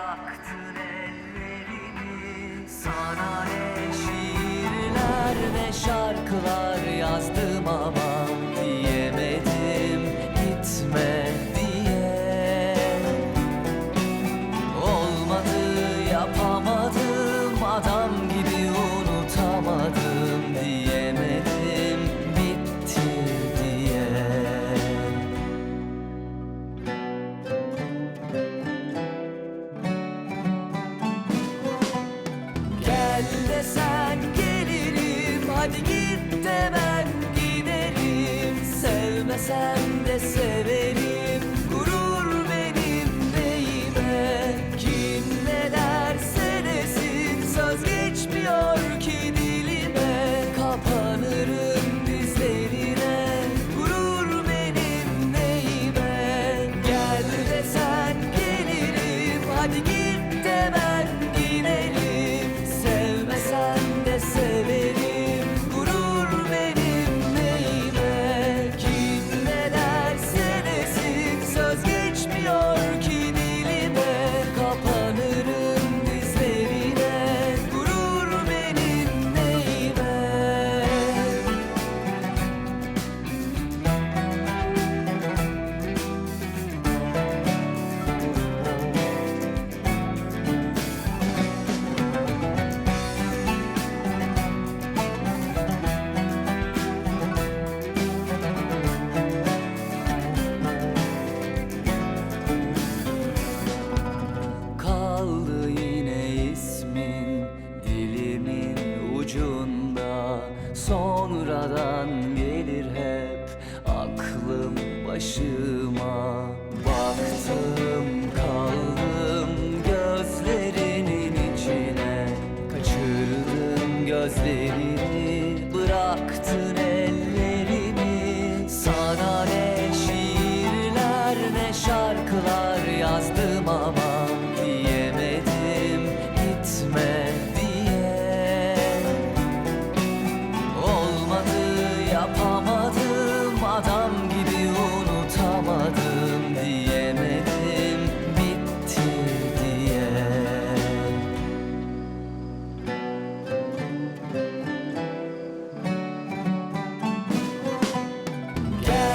bıraktın ellerini. Sana ne şiirler ne şarkılar yazdım ama desen gelirim Hadi git de ben giderim. Sevmesen de severim başıma. Baktım kaldım gözlerinin içine. Kaçırdım gözlerini bıraktın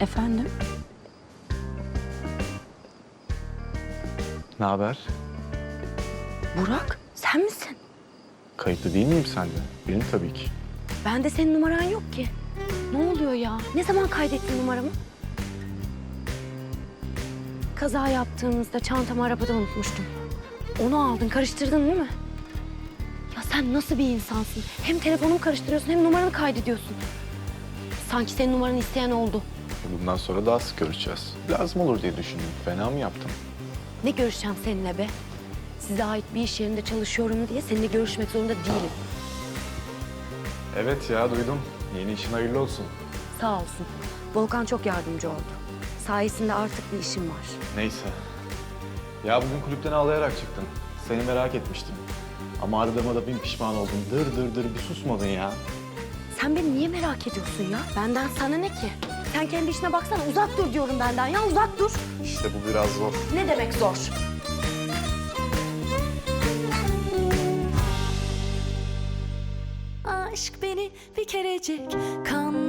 Efendim? Ne haber? Burak, sen misin? Kayıtlı değil miyim sende? Benim tabii ki. Bende senin numaran yok ki. Ne oluyor ya? Ne zaman kaydettin numaramı? Kaza yaptığımızda çantamı arabada unutmuştum. Onu aldın, karıştırdın değil mi? Ya sen nasıl bir insansın? Hem telefonumu karıştırıyorsun hem numaranı kaydediyorsun. Sanki senin numaranı isteyen oldu. Bundan sonra daha sık görüşeceğiz. Lazım olur diye düşündüm. Fena mı yaptım? Ne görüşeceğim seninle be? Size ait bir iş yerinde çalışıyorum diye seninle görüşmek zorunda değilim. Evet ya duydum. Yeni işin hayırlı olsun. Sağ olsun. Volkan çok yardımcı oldu. Sayesinde artık bir işim var. Neyse. Ya bugün kulüpten ağlayarak çıktın. Seni merak etmiştim. Ama aradığıma da bin pişman oldum. Dır dır dır bir susmadın ya. Sen beni niye merak ediyorsun ya? Benden sana ne ki? Sen kendi işine baksana. Uzak dur diyorum benden ya. Uzak dur. İşte bu biraz zor. Ne demek zor? Aşk beni bir kerecik kandırırsın